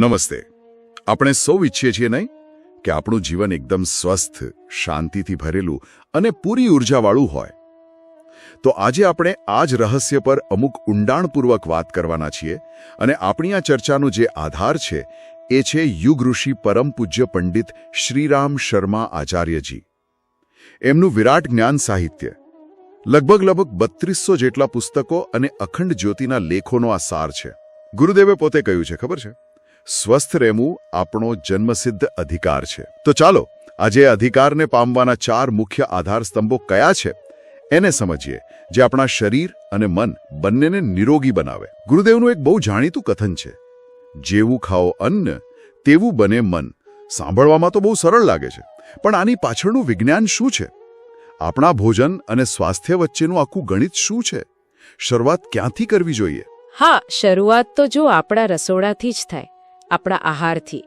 નમસ્તે. આપણે સૌ ઈચ્છીએ છીએ નહીં કે આપણું જીવન એકદમ સ્વસ્થ, શાંતિથી ભરેલું અને પૂરી ઉર્જાવાળું હોય. તો આજે આપણે આ જ રહસ્ય પર અમુક ઊંડાણપૂર્વક વાત કરવાના છીએ અને આપણી આ ચર્ચાનો જે આધાર છે એ છે યુગ ઋષિ પરમ પૂજ્ય પંડિત શ્રીરામ શર્મા આચાર્યજી. એમનું વિરાટ જ્ઞાન સાહિત્ય. લગભગ લગભગ બત્રીસો જેટલા પુસ્તકો અને અખંડ જ્યોતિના લેખોનો આ સાર છે. ગુરુદેવે પોતે કહ્યું છે, ખબર છે? સ્વસ્થ રહેવું આપણો જન્મસિદ્ધ અધિકાર છે. તો ચાલો, આજે અધિકારને પામવાના ચાર મુખ્ય આધાર સ્તંભો કયા છે એને સમજીએ, જે આપણા શરીર અને મન બંનેને નિરોગી બનાવે. ગુરુદેવનું એક બહુ જાણીતું કથન છે, જેવું ખાઓ અન્ન, તેવું બને મન. સાંભળવામાં તો બહુ સરળ લાગે છે, પણ આની પાછળનું વિજ્ઞાન શું છે? આપણા ભોજન અને સ્વાસ્થ્ય વચ્ચેનું આખું ગણિત શું છે? શરૂઆત ક્યાંથી કરવી જોઈએ? હા, શરૂઆત તો જો આપણા રસોડાથી જ થાય. આપણા આહારથી.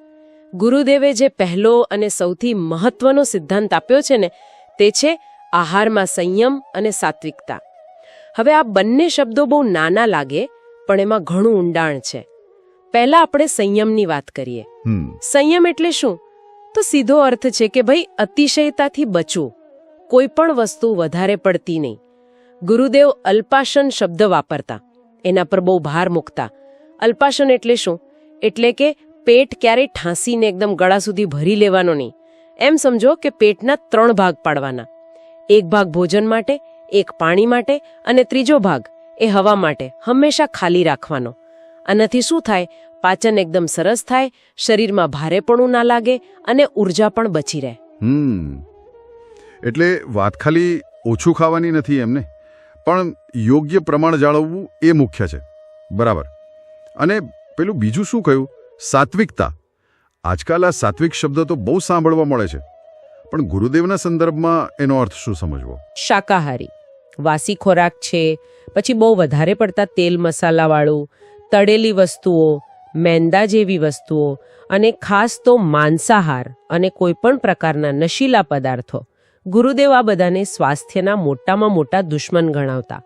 ગુરુદેવે જે પહેલો અને સૌથી મહત્વનો સિદ્ધાંત આપ્યો છે ને તે છે આહારમાં સંયમ અને સાત્વિકતા. હવે આ બંને શબ્દો બહુ નાના લાગે પણ એમાં ઘણું ઊંડાણ છે. પહેલા આપણે સંયમની વાત કરીએ. સંયમ એટલે શું? તો સીધો અર્થ છે કે ભાઈ અતિશયતાથી બચવું. કોઈ પણ વસ્તુ વધારે પડતી નહીં. ગુરુદેવ અલ્પાશન શબ્દ વાપરતા. એના પર બહુ ભાર મૂકતા. અલ્પાશન એટલે શું? એટલે કે પેટ ક્યારેય ઠાંસીને એકદમ ગળા સુધી ભરી લેવાનો નહીં. એમ સમજો કે પેટના ત્રણ ભાગ પાડવાના. એક ભાગ ભોજન માટે, એક પાણી માટે અને ત્રીજો ભાગ એ હવા માટે હંમેશા ખાલી રાખવાનો. આનાથી શું થાય? પાચન એકદમ સરસ થાય, શરીરમાં ભારેપણું ના લાગે અને ઊર્જા પણ બચી રહે. એટલે વાત ખાલી ઓછું ખાવાની નથી એમને. પણ યોગ્ય પ્રમાણ જાળવવું એ મુખ્ય છે. બરાબર. અને પેલું બીજું શું કહ્યું? સાત્વિકતા. આજકાલ આ સાત્વિક શબ્દ તો બહુ સાંભળવા મળે છે. પણ ગુરુદેવના સંદર્ભમાં એનો અર્થ શું સમજવો? શાકાહારી. વાસી ખોરાક છે, પછી બહુ વધારે પડતા તેલ મસાલાવાળું, તળેલી વસ્તુઓ, મેંદા જેવી વસ્તુઓ અને ખાસ તો માંસાહાર અને કોઈ પણ પ્રકારના નશીલા પદાર્થો. ગુરુદેવ આ બધાને સ્વાસ્થ્યના મોટામાં મોટા દુશ્મન ગણાવતા.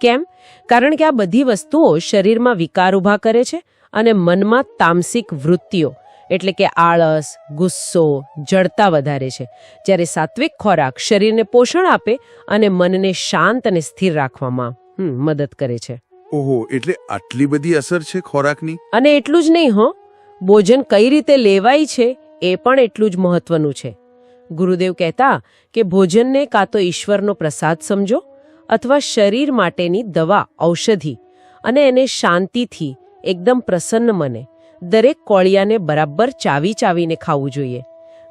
કેમ? કારણ કે આ બધી વસ્તુઓ શરીરમાં વિકાર ઊભા કરે છે અને મનમાં તામસિક વૃત્તિઓ એટલે કે આળસ ગુસ્સો જડતા વધારે છે. જ્યારે સાત્વિક ખોરાક શરીરને પોષણ આપે અને મનને શાંત અને સ્થિર રાખવામાં મદદ કરે છે. ઓહો એટલે આટલી બધી અસર છે ખોરાકની? અને એટલું જ નહીં હો. ભોજન કઈ રીતે લેવાય છે એ પણ એટલું જ મહત્વનું છે. ગુરુદેવ કહેતા કે ભોજનને કાં તો ઈશ્વરનો પ્રસાદ સમજો અથવા શરીર માટેની દવા ઔષધિ અને એને શાંતિથી એકદમ પ્રસન્ન મને. દરેક કોળિયાને બરાબર ચાવી ચાવીને ખાવું જોઈએ.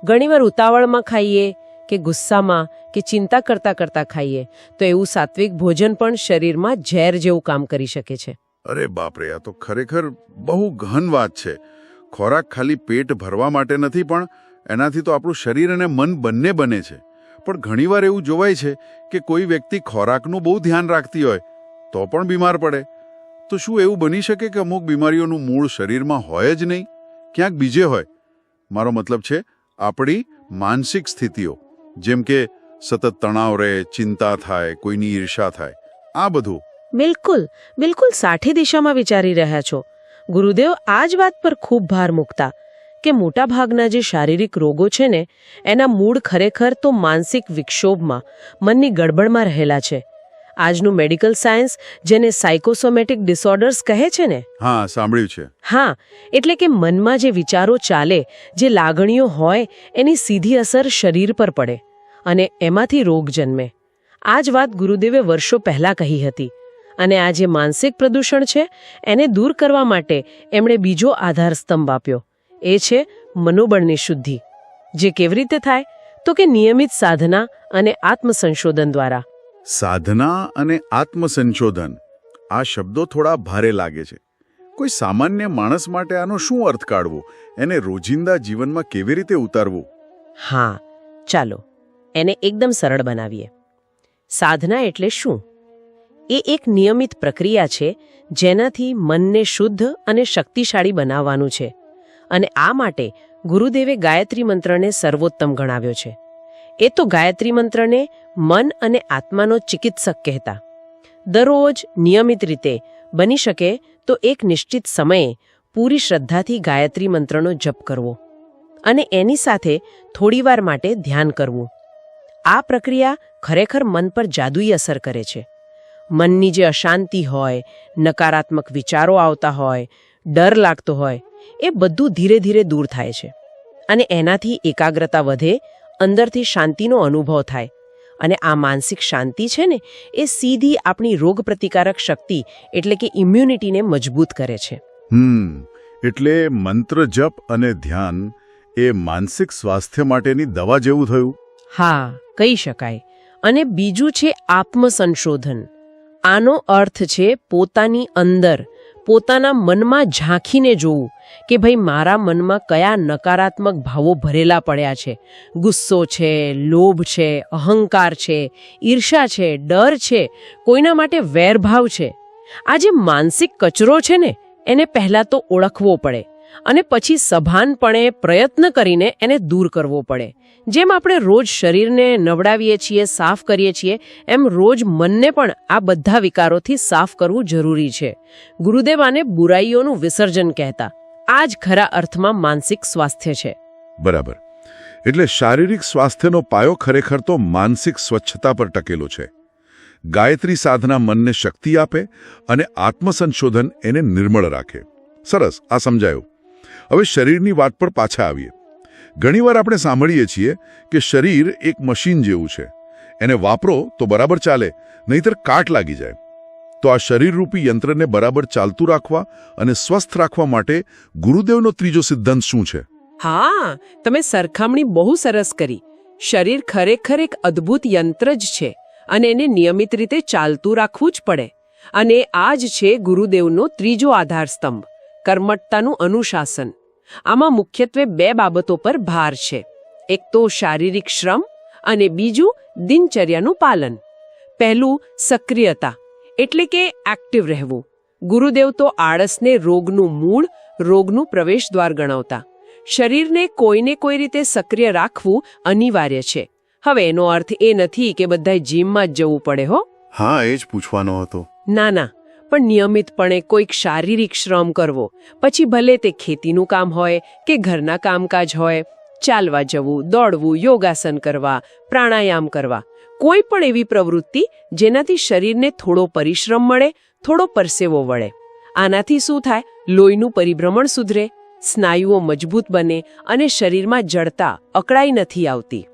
ઘણીવાર ઉતાવળમાં ખાઈએ કે ગુસ્સામાં કે ચિંતા કરતા કરતા ખાઈએ, તો એવું સાત્વિક ભોજન પણ શરીરમાં ઝેર જેવું કામ કરી શકે છે. અરે બાપરે, આ તો ખરેખર બહુ ગહન વાત છે. ખોરાક ખાલી પેટ ભરવા માટે નથી પણ એનાથી તો આપણું શરીર અને મન બંને બને છે. પણ ઘણીવાર એવું જોવાય છે કે કોઈ વ્યક્તિ ખોરાકનું બહુ ધ્યાન રાખતી હોય તો પણ બીમાર પડે. તો શું એવું બની શકે કે અમુક બીમારીઓનું મૂળ શરીરમાં હોય જ નહીં? ક્યાંક બીજે હોય. મારો મતલબ છે, આપણી માનસિક સ્થિતિઓ, જેમ કે સતત તણાવ રહે, ચિંતા થાય, કોઈની ઈર્ષા થાય, આ બધું. બિલકુલ બિલકુલ સાઠી દિશામાં વિચારી રહ્યા છો. ગુરુદેવ, આ જ વાત પર ખૂબ ભાર મૂકતા કે મોટા ભાગના જે શારીરિક રોગો છે ને, એના મૂળ ખરેખર તો માનસિક વિક્ષોભમાં, મનની ગડબડમાં રહેલા છે. આજનું મેડિકલ સાયન્સ જેને સાયકોસોમેટિક ડિસઓર્ડર્સ કહે છે ને? હા સાંભળ્યું છે. હા એટલે કે મનમાં જે વિચારો ચાલે જે લાગણીઓ હોય એની સીધી અસર શરીર પર પડે અને એમાંથી રોગ જન્મે. આ જ વાત ગુરુદેવે વર્ષો પહેલા કહી હતી. અને આ જે માનસિક પ્રદૂષણ છે એને દૂર કરવા માટે એમણે બીજો આધાર સ્તંભ આપ્યો. એ છે મનોબળની શુદ્ધિ. જે કેવી રીતે થાય? તો કે નિયમિત સાધના અને આત્મસંશોધન દ્વારા. સાધના અને આત્મસંશોધન. આ શબ્દો થોડા ભારે લાગે છે. કોઈ સામાન્ય માણસ માટે આનો શું અર્થ કાઢવો? એને રોજિંદા જીવનમાં કેવી રીતે ઉતારવું? હા, ચાલો, એને એકદમ સરળ બનાવીએ. સાધના એટલે શું? એ એક નિયમિત પ્રક્રિયા છે જેનાથી મનને શુદ્ધ અને શક્તિશાળી બનાવવાનું છે અને આ માટે ગુરુદેવે ગાયત્રી મંત્રને સર્વોત્તમ ગણાવ્યો છે. એ તો ગાયત્રી મંત્રને મન અને આત્માનો ચિકિત્સક કહેતા. દરરોજ નિયમિત રીતે બની શકે તો એક નિશ્ચિત સમયે પૂરી શ્રદ્ધાથી ગાયત્રી મંત્રનો જપ કરવો અને એની સાથે થોડીવાર માટે ધ્યાન કરવું. આ પ્રક્રિયા ખરેખર મન પર જાદુઈ અસર કરે છે. મનની જે અશાંતિ હોય, નકારાત્મક વિચારો આવતા હોય, ડર લાગતો હોય, એ બધું ધીરે ધીરે દૂર થાય છે અને એનાથી એકાગ્રતા વધે અંદરથી શાંતિનો અનુભવ થાય. અને આ માનસિક શાંતિ છે ને એ સીધી આપણી રોગ પ્રતિકારક શક્તિ એટલે કે ઇમ્યુનિટીને મજબૂત કરે છે. હમ એટલે મંત્ર જપ અને ધ્યાન એ માનસિક સ્વાસ્થ્ય માટેની દવા જેવું થયું. હા કહી શકાય. અને બીજું છે આત્મસંશોધન. આનો અર્થ છે પોતાની અંદર પોતાના મનમાં ઝાંખીને જોવું કે ભાઈ મારા મનમાં કયા નકારાત્મક ભાવો ભરેલા પડ્યા છે. ગુસ્સો છે, લોભ છે, અહંકાર છે ઈર્ષા છે, ડર છે, કોઈના માટે વેરભાવ છે. આ જે માનસિક કચરો છે ને, એને પહેલાં તો ઓળખવો પડે. અને પછી સભાનપણે પ્રયત્ન કરીને એને દૂર કરવો પડે. જેમ આપણે રોજ શરીરને નવડાવીએ છીએ, સાફ કરીએ છીએ, એમ રોજ મનને પણ આ બધા વિકારોથી સાફ કરવું જરૂરી છે. ગુરુદેવ આને બુરાઈઓનું વિસર્જન કહેતા. આ જ ખરા અર્થમાં માનસિક સ્વાસ્થ્ય છે. બરાબર. એટલે શારીરિક સ્વાસ્થ્યનો પાયો ખરેખર તો માનસિક સ્વચ્છતા પર ટકેલો છે. ગાયત્રી સાધના મનને શક્તિ આપે અને આત્મસંશોધન એને નિર્મળ રાખે. સરસ, આ સમજાયું. હવે શરીરની વાત પર પાછા આવીએ. ઘણીવાર આપણે સાંભળીએ છીએ કે શરીર એક મશીન જેવું છે. એને વાપરો તો બરાબર ચાલે, નહીતર કાટ લાગી જાય. તો આ શરીરરૂપી યંત્રને બરાબર ચાલતું રાખવા અને સ્વસ્થ રાખવા માટે ગુરુદેવનો ત્રીજો સિદ્ધાંત શું છે? હા, તમે સરખામણી બહુ સરસ કરી. શરીર ખરેખર એક અદ્ભુત યંત્ર જ છે અને એને નિયમિત રીતે ચાલતું રાખવું જ પડે. અને આ જ છે ગુરુદેવનો ત્રીજો આધાર સ્તંભ કર્મઠતાનું અનુશાસન. આમાં મુખ્યત્વે બે બાબતો પર ભાર છે. એક તો શારીરિક શ્રમ અને બીજું દિનચર્યાનું પાલન. પહેલું સક્રિયતા એટલે કે એક્ટિવ રહેવું. ગુરુદેવ તો આળસને રોગનું મૂળ રોગનું પ્રવેશદ્વાર ગણાવતા. શરીરને કોઈને કોઈ રીતે સક્રિય રાખવું અનિવાર્ય છે. હવે એનો અર્થ એ નથી કે બધાય જીમમાં જ જવું પડે હો. હા એ જ પૂછવાનો હતો. ના ના. પણ નિયમિતપણે કોઈક શારીરિક શ્રમ કરવો. પછી ભલે તે ખેતીનું કામ હોય કે ઘરના કામકાજ હોય, ચાલવા જવું, દોડવું, યોગાસન કરવા, પ્રાણાયામ કરવા. કોઈ પણ એવી પ્રવૃત્તિ જેનાથી શરીરને થોડો પરિશ્રમ મળે, થોડો પરસેવો વળે. આનાથી શું થાય? લોહીનું પરિભ્રમણ સુધરે, સ્નાયુઓ મજબૂત બને અને શરીરમાં જડતા, અકળાઈ નથી આવતી.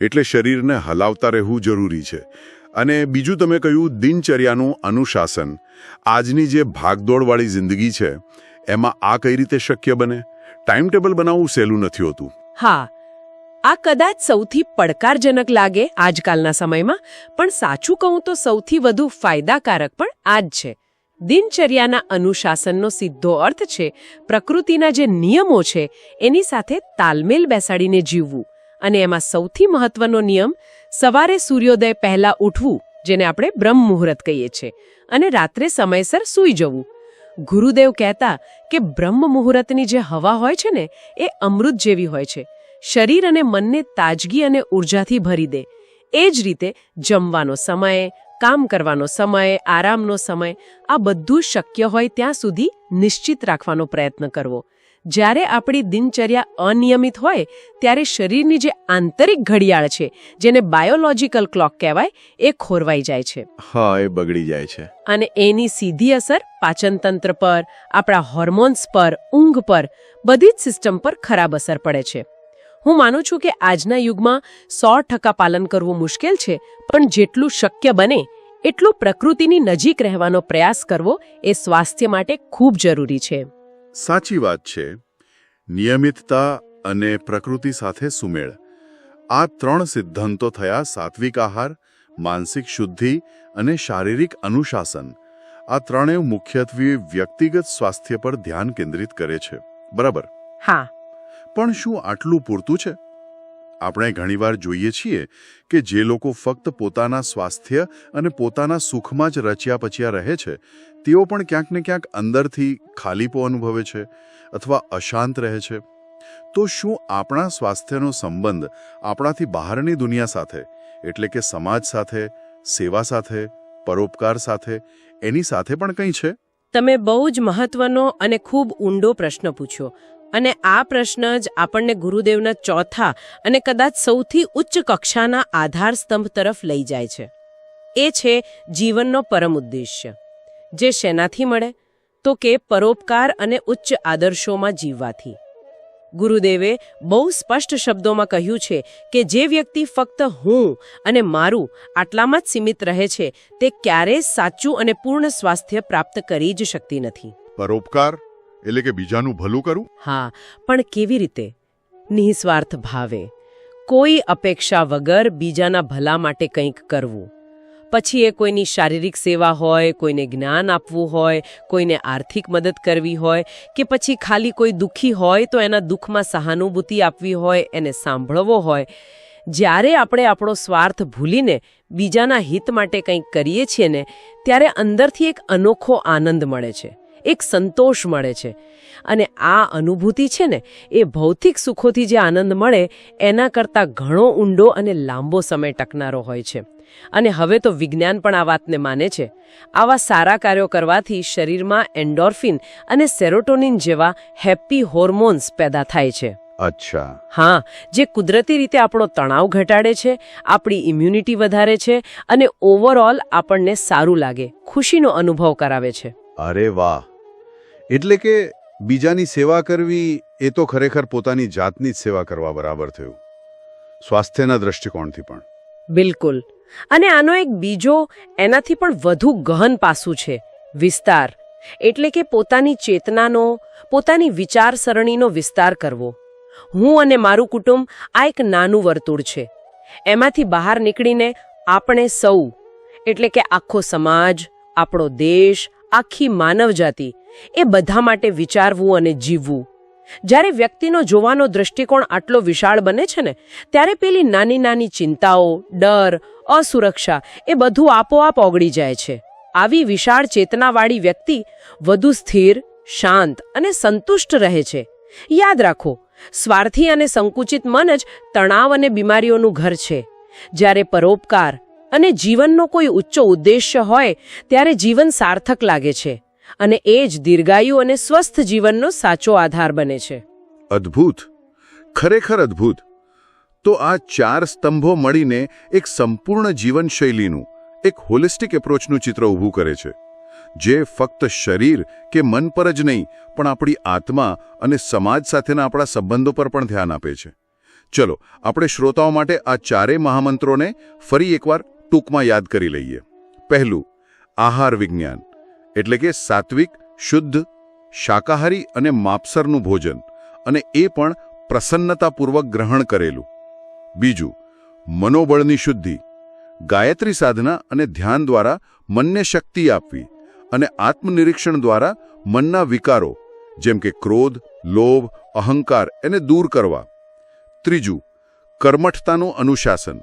એટલે શરીરને હલાવતા રહેવું જરૂરી છે. અને બીજું તમે કહ્યું દિનચર્યાનું અનુશાસન. આજની જે ભાગદોડવાળી જિંદગી છે, એમાં આ કઈ રીતે શક્ય બને? ટાઈમ ટેબલ બનાવવું સહેલું નથી હોતું. હા, આ કદાચ સૌથી પડકારજનક લાગે આજકાલના સમયમાં, પણ સાચું કહું તો સૌથી વધુ ફાયદાકારક પણ આ જ છે. દિનચર્યાના અનુશાસનનો સીધો અર્થ છે, પ્રકૃતિના જે નિયમો છે, એની સાથે તાલમેલ બેસાડીને જીવવું. અને એમાં સૌથી મહત્વનો નિયમ, સવારે સૂર્યોદય પહેલા ઉઠવું, જેને આપણે બ્રહ્મ મુહૂર્ત કહીએ છીએ, અને રાત્રે સમયસર સૂઈ જવું. ગુરુદેવ કહેતા કે બ્રહ્મ મુહૂર્તની જે હવા હોય છે ને, એ અમૃત જેવી હોય છે. શરીર અને મનને તાજગી અને ઉર્જાથી ભરી દે. એ જ રીતે જમવાનો સમય, કામ કરવાનો સમય, આરામનો સમય, આ બધું શક્ય હોય ત્યાં સુધી નિશ્ચિત રાખવાનો પ્રયત્ન કરવો. જ્યારે આપણી દિનચર્યા અનિયમિત હોય ત્યારે શરીરની જે આંતરિક ઘડિયાળ છે જેને બાયોલોજીકલ ક્લોક કહેવાય એ ખોરવાઈ જાય છે. હા એ બગડી જાય છે. અને એની સીધી અસર પાચનતંત્ર પર આપણા હોર્મોન્સ પર ઊંઘ પર બધી જ સિસ્ટમ પર ખરાબ અસર પડે છે. હું માનું છું કે આજના યુગમાં સો ટકા પાલન કરવું મુશ્કેલ છે પણ જેટલું શક્ય બને એટલું પ્રકૃતિની નજીક રહેવાનો પ્રયાસ કરવો એ સ્વાસ્થ્ય માટે ખૂબ જરૂરી છે. સાચી વાત છે. નિયમિતતા અને પ્રકૃતિ સાથે સુમેળ. આ ત્રણ સિદ્ધાંતો થયા સાત્વિક આહાર માનસિક શુદ્ધિ અને શારીરિક અનુશાસન. આ ત્રણેય મુખ્યત્વે વ્યક્તિગત સ્વાસ્થ્ય પર ધ્યાન કેન્દ્રિત કરે છે. બરાબર? હા. પણ શું આટલું પૂરતું છે? આપણે ઘણીવાર જોઈએ છીએ કે જે લોકો ફક્ત પોતાના સ્વાસ્થ્ય અને પોતાના સુખમાં જ રચ્યા પચ્યા રહે છે, તેઓ પણ ક્યાંક ને ક્યાંક અંદરથી ખાલીપો અનુભવે છે અથવા અશાંત રહે છે. તો શું આપણા સ્વાસ્થ્યનો સંબંધ આપણાથી બહારની દુનિયા સાથે, એટલે કે સમાજ સાથે, સેવા સાથે, પરોપકાર સાથે, એની સાથે પણ કંઈ છે? તમે બહુ જ મહત્વનો અને ખૂબ ઊંડો પ્રશ્ન પૂછ્યો. અને આ પ્રશ્ન જ આપણને ગુરુદેવના ચોથા અને કદાચ સૌથી ઉચ્ચ કક્ષાના આધાર સ્તંભ તરફ લઈ જાય છે. એ છે જીવનનો પરમ ઉદ્દેશ્ય. જે શેનાથી મળે? તો કે પરોપકાર અને ઉચ્ચ આદર્શોમાં જીવવાથી. ગુરુદેવે બહુ સ્પષ્ટ શબ્દોમાં કહ્યું છે કે જે વ્યક્તિ ફક્ત હું અને મારું આટલામાં જ સીમિત રહે છે, તે ક્યારેય સાચું અને પૂર્ણ સ્વાસ્થ્ય પ્રાપ્ત કરી જ શકતી નથી. પરોપકાર એટલે કે બીજાનું ભલું કરું? હા, પણ કેવી રીતે? નિઃસ્વાર્થ ભાવે. કોઈ અપેક્ષા વગર બીજાના ભલા માટે કંઈક કરવું. પછી એ કોઈની શારીરિક સેવા હોય, કોઈને જ્ઞાન આપવું હોય, કોઈને આર્થિક મદદ કરવી હોય, કે પછી ખાલી કોઈ દુઃખી હોય તો એના દુઃખમાં સહાનુભૂતિ આપવી હોય, એને સાંભળવો હોય. જ્યારે આપણે આપણો સ્વાર્થ ભૂલીને બીજાના હિત માટે કંઈક કરીએ છીએ ને, ત્યારે અંદરથી એક અનોખો આનંદ મળે છે. એક સંતોષ મળે છે. અને આ અનુભૂતિ છે ને એ ભૌતિક સુખોથી જે આનંદ મળે એના કરતાં ઘણો ઊંડો અને લાંબો સમય ટકનારો હોય છે. અને હવે તો વિજ્ઞાન પણ આ વાતને માને છે. આવા સારા કાર્યો કરવાથી શરીરમાં એન્ડોર્ફિન અને સેરોટોનિન જેવા હેપી હોર્મોન્સ પેદા થાય છે. અચ્છા. હા જે કુદરતી રીતે આપણો તણાવ ઘટાડે છે આપણી ઇમ્યુનિટી વધારે છે અને ઓવરઓલ આપણને સારું લાગે ખુશીનો અનુભવ કરાવે છે. અરે વાહ. એટલે કે બીજાની સેવા કરવી એ તો ખરેખર પોતાની જાતની જ સેવા કરવા બરાબર થયું. સ્વાસ્થ્યના દ્રષ્ટિકોણથી પણ. બિલકુલ. અને આનો એક બીજો એનાથી પણ વધુ ગહન પાસું છે, વિસ્તાર. એટલે કે પોતાની ચેતનાનો, પોતાની વિચારસરણીનો વિસ્તાર કરવો. હું અને મારું કુટુંબ આ એક નાનું વર્તુળ છે. એમાંથી બહાર નીકળીને આપણે સૌ, એટલે કે આખો સમાજ આપણો દેશ, આખી માનવજાતિ, એ બધા માટે વિચારવું અને જીવવું. જ્યારે વ્યક્તિનો જોવાનો દૃષ્ટિકોણ આટલો વિશાળ બને છે ને, ત્યારે પેલી નાની નાની ચિંતાઓ, ડર, અસુરક્ષા, એ બધું આપોઆપ ઓગળી જાય છે. આવી વિશાળ ચેતનાવાળી વ્યક્તિ વધુ સ્થિર, શાંત અને સંતુષ્ટ રહે છે. યાદ રાખો, સ્વાર્થી અને સંકુચિત મન જ તણાવ અને બીમારીઓનું ઘર છે. જ્યારે પરોપકાર અને જીવનનો કોઈ ઉચ્ચ ઉદ્દેશ્ય હોય, ત્યારે જીવન સાર્થક લાગે છે. અને એ જ દીર્ઘાયુ અને સ્વસ્થ જીવનનો સાચો આધાર બને છે. અદ્ભુત. ખરેખર અદ્ભુત. તો આ ચાર સ્તંભો મળીને એક સંપૂર્ણ જીવનશૈલીનું, એક હોલિસ્ટિક એપ્રોચનું ચિત્ર ઊભું કરે છે. જે ફક્ત શરીર કે મન પર જ નહીં, પણ આપણી આત્મા અને સમાજ સાથેના આપણા સંબંધો પર પણ ધ્યાન આપે છે. ચલો, આપણે શ્રોતાઓ માટે આ ચારેય મહામંત્રોને ફરી એકવાર ટૂંકમાં યાદ કરી લઈએ. પહેલું, આહાર વિજ્ઞાન, એટલે કે સાત્વિક, શુદ્ધ, શાકાહારી અને માપસરનું ભોજન, અને એ પણ પ્રસન્નતાપૂર્વક ગ્રહણ કરેલું. બીજું, મનોબળની શુદ્ધિ, ગાયત્રી સાધના અને ધ્યાન દ્વારા મનને શક્તિ આપવી, અને આત્મનિરીક્ષણ દ્વારા મનના વિકારો, જેમ કે ક્રોધ, લોભ, અહંકાર એને દૂર કરવા. ત્રીજું, કર્મઠતાનું અનુશાસન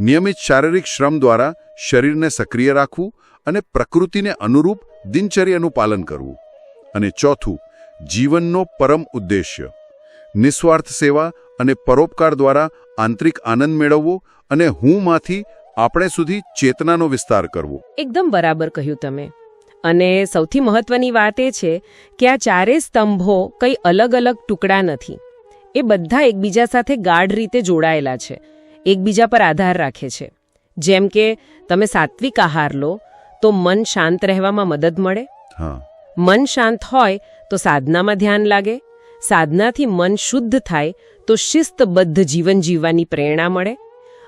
નિયમિત શારીરિક શ્રમ દ્વારા શરીરને સક્રિય રાખવું અને પ્રકૃતિને અનુરૂપ દિનચર્યાનું પાલન કરવું. અને ચોથું, જીવનનો પરમ ઉદ્દેશ્ય. નિસ્વાર્થ સેવા અને પરોપકાર દ્વારા આંતરિક આનંદ મેળવવો અને હુંમાંથી આપણે સુધી ચેતનાનો વિસ્તાર કરવો. એકદમ બરાબર કહ્યું તમે. અને સૌથી મહત્વની વાત એ છે કે આ ચારેય સ્તંભો કંઈ અલગ અલગ ટુકડા નથી. એ બધા એકબીજા સાથે ગાઢ રીતે જોડાયેલા છે. એકબીજા પર આધાર રાખે છે. જેમ કે તમે સાત્વિક આહાર લો તો મન શાંત રહેવામાં મદદ મળે. મન શાંત હોય તો સાધનામાં ધ્યાન લાગે. સાધનાથી મન શુદ્ધ થાય તો શિસ્તબદ્ધ જીવન જીવવાની પ્રેરણા મળે.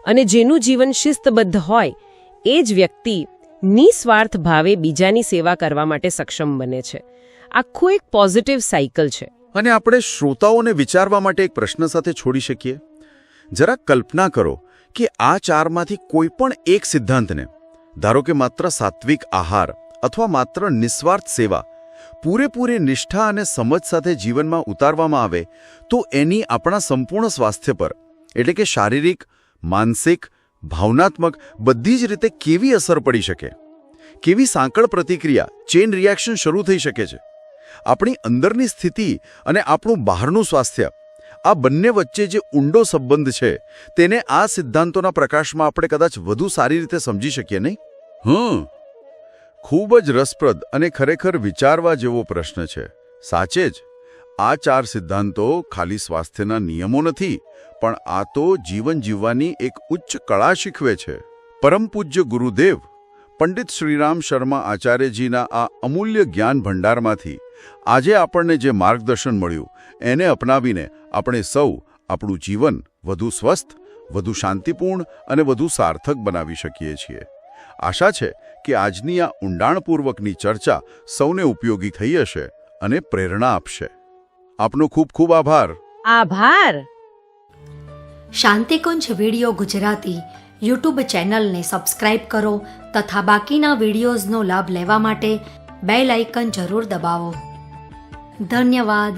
અને જેનું જીવન શિસ્તબદ્ધ હોય એ જ વ્યક્તિ નિસ્વાર્થ ભાવે બીજાની સેવા કરવા માટે સક્ષમ બને છે. આખું એક પોઝિટિવ સાયકલ છે. અને આપણે શ્રોતાઓને વિચારવા માટે એક પ્રશ્ન સાથે છોડી શકીએ? જરા કલ્પના કરો કે આ ચારમાંથી કોઈ પણ એક સિદ્ધાંતને, ધારો કે માત્ર સાત્વિક આહાર અથવા માત્ર નિસ્વાર્થ સેવા, પૂરેપૂરી નિષ્ઠા અને સમજ સાથે જીવનમાં ઉતારવામાં આવે, તો એની આપણા સંપૂર્ણ સ્વાસ્થ્ય પર, એટલે કે શારીરિક, માનસિક, ભાવનાત્મક, બધી જ રીતે કેવી અસર પડી શકે? કેવી સાંકળ પ્રતિક્રિયા ચેન રિએક્શન શરૂ થઈ શકે છે? આપણી અંદરની સ્થિતિ અને આપણું બહારનું સ્વાસ્થ્ય આ બંને વચ્ચે જે ઊંડો સંબંધ છે, તેને આ સિદ્ધાંતોના પ્રકાશમાં આપણે કદાચ વધુ સારી રીતે સમજી શકીએ નહીં? હં ખૂબ જ રસપ્રદ અને ખરેખર વિચારવા જેવો પ્રશ્ન છે. સાચે જ. આ ચાર સિદ્ધાંતો ખાલી સ્વાસ્થ્યના નિયમો નથી, પણ આ તો જીવન જીવવાની એક ઉચ્ચ કળા શીખવે છે. પરમ પૂજ્ય ગુરુદેવ, પંડિત શ્રીરામ શર્મા આચાર્યજીના આ અમૂલ્ય જ્ઞાન ભંડારમાંથી આજે આપણને જે માર્ગદર્શન મળ્યું, એને અપનાવીને આપણે સૌ આપણું જીવન વધુ સ્વસ્થ વધુ શાંતિપૂર્ણ અને વધુ સાર્થક બનાવી શકીએ છીએ. આશા છે કે આજની આ ઊંડાણપૂર્વકની ચર્ચા સૌને ઉપયોગી થઈ હશે અને પ્રેરણા આપશે. આપનો ખૂબ ખૂબ આભાર. આભાર. શાંતિકુંજ વીડિયો ગુજરાતી યુટ્યુબ ચેનલને સબસ્ક્રાઇબ કરો તથા બાકીના વિડીયોઝનો લાભ લેવા માટે બેલ આઇકન જરૂર દબાવો. ધન્યવાદ.